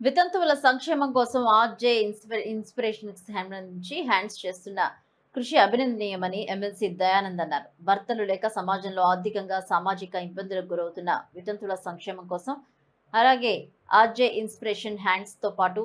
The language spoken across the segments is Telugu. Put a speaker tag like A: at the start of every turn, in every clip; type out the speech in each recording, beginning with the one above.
A: వితంతువుల సంక్షేమం కోసం ఆర్జే ఇన్స్పి ఇన్స్పిరేషన్ నుంచి హ్యాండ్స్ చేస్తున్న కృషి అభినందనీయమని ఎమ్మెల్సీ దయానంద్ అన్నారు. భర్తలు లేక సమాజంలో ఆర్థికంగా సామాజిక ఇబ్బందులకు గురవుతున్న వితంతువుల సంక్షేమం కోసం అలాగే ఆర్జే ఇన్స్పిరేషన్ హ్యాండ్స్తో పాటు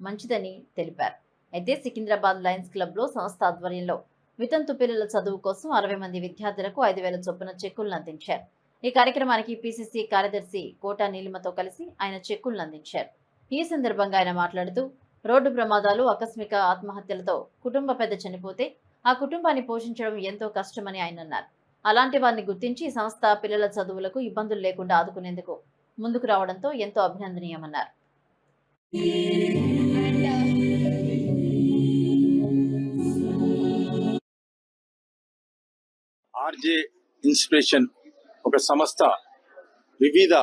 A: మంచిదని తెలిపారు. అయితే సికింద్రాబాద్ లయన్స్ క్లబ్లో సంస్థ ఆధ్వర్యంలో వితంతు పిల్లల చదువు కోసం అరవై మంది విద్యార్థులకు ఐదు వేల చొప్పున చెక్కులను అందించారు. ఈ కార్యక్రమానికి పిసిసి కార్యదర్శి కోటా నీలిమతో కలిసి ఆయన చెక్కులను అందించారు. ఈ సందర్భంగా ఆయన మాట్లాడుతూ రోడ్డు ప్రమాదాలు ఆకస్మిక ఆత్మహత్యలతో కుటుంబ పెద్ద చనిపోతే ఆ కుటుంబాన్ని పోషించడం ఎంతో కష్టమని ఆయన అన్నారు. అలాంటి వారిని గుర్తించి సంస్థ పిల్లల చదువులకు ఇబ్బందులు లేకుండా ఆదుకునేందుకు ముందుకు రావడంతో ఎంతో అభినందనీయమన్నారు.
B: ఆర్జే ఇన్స్పిరేషన్ ఒక సంస్థ వివిధ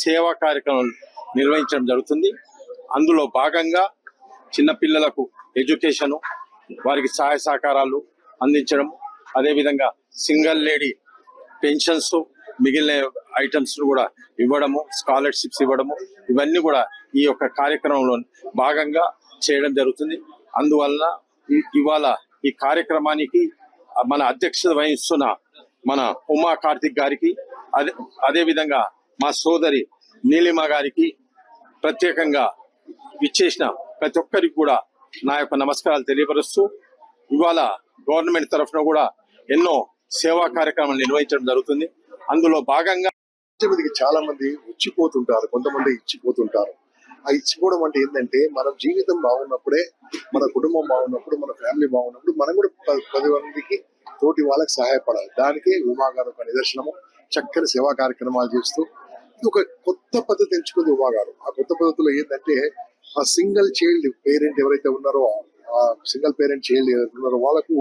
B: సేవా కార్యక్రమాలు నిర్వహించడం జరుగుతుంది. అందులో భాగంగా చిన్నపిల్లలకు ఎడ్యుకేషను వారికి సహాయ సహకారాలు అందించడం అదేవిధంగా సింగిల్ లేడీ పెన్షన్స్ మిగిలిన ఐటమ్స్ కూడా ఇవ్వడము స్కాలర్షిప్స్ ఇవ్వడము ఇవన్నీ కూడా ఈ యొక్క కార్యక్రమంలో భాగంగా చేయడం జరుగుతుంది. అందువలన ఇవాళ ఈ కార్యక్రమానికి మన అధ్యక్షత వహిస్తున్న మన ఉమా కార్తిక్ గారికి అదే అదే విధంగా మా సోదరి నీలిమ గారికి ప్రత్యేకంగా ఇచ్చేసిన ప్రతి ఒక్కరికి కూడా నా యొక్క నమస్కారాలు తెలియపరుస్తూ ఇవాళ గవర్నమెంట్ తరఫున కూడా ఎన్నో సేవా కార్యక్రమాలు నిర్వహించడం జరుగుతుంది. అందులో భాగంగా
C: మందికి చాలా మంది ఇచ్చిపోతుంటారు కొంతమంది ఇచ్చిపోతుంటారు. ఆ ఇచ్చిపోవడం అంటే ఏంటంటే మన జీవితం బాగున్నప్పుడే మన కుటుంబం బాగున్నప్పుడు మన ఫ్యామిలీ బాగున్నప్పుడు మనం కూడా పది మందికి తోటి వాళ్ళకి సహాయపడాలి. దానికే ఉమా ఒక నిదర్శనము. చక్కని సేవా కార్యక్రమాలు చేస్తూ ఒక కొత్త పద్ధతి ఎంచుకుంది ఉమా గారు ఆ కొత్త పద్ధతిలో ఏంటంటే ఆ సింగిల్ చైల్డ్ పేరెంట్ ఎవరైతే ఉన్నారో ఆ సింగిల్ పేరెంట్ చైల్డ్ ఎవరైతే ఉన్నారో వాళ్ళకు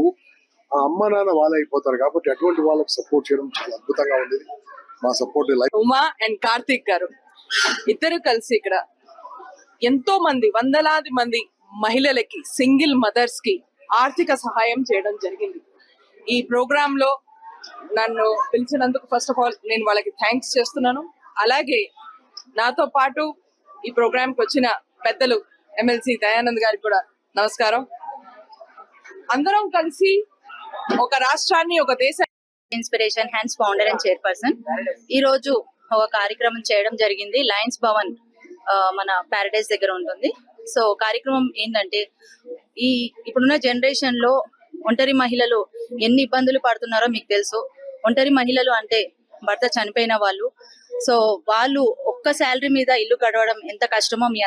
C: ఆ అమ్మ నాన్న వాళ్ళే అయిపోతారు కాబట్టి అటువంటి వాళ్ళకి సపోర్ట్ చేయడం చాలా అద్భుతంగా ఉంది. మా support life
D: Uma and Karthik garu. ఇద్దరు కలిసి ఇక్కడ ఎంతో మంది వందలాది మంది మహిళలకి సింగిల్ మదర్స్కి ఆర్థిక సహాయం చేయడం జరిగింది. ఈ ప్రోగ్రామ్లో నన్ను పిలిచినందుకు ఫస్ట్ ఆఫ్ ఆల్ నేను వాళ్ళకి థ్యాంక్స్ చేస్తున్నాను. అలాగే నాతో పాటు ఈ ప్రోగ్రామ్కి వచ్చిన పెద్దలు ఎమ్మెల్సీ దయానంద్ గారికి కూడా నమస్కారం. అందరం కలిసి ఒక రాష్ట్రాన్ని ఒక దేశాన్ని
E: inspiration hands founder and chairperson. ఈ రోజు ఒక కార్యక్రమం చేయడం జరిగింది. లయన్స్ భవన్ ఆ, మన ప్యారడైజ్ దగ్గర ఉంటుంది. సో కార్యక్రమం ఏంటంటే ఈ ఇప్పుడున్న జనరేషన్లో ఒంటరి మహిళలు ఎన్ని ఇబ్బందులు పడుతున్నారో మీకు తెలుసు. ఒంటరి మహిళలు అంటే భర్త చనిపోయిన వాళ్ళు సో వాళ్ళు ఒక్క శాలరీ మీద ఇల్లు గడవడం ఎంత కష్టమో మీ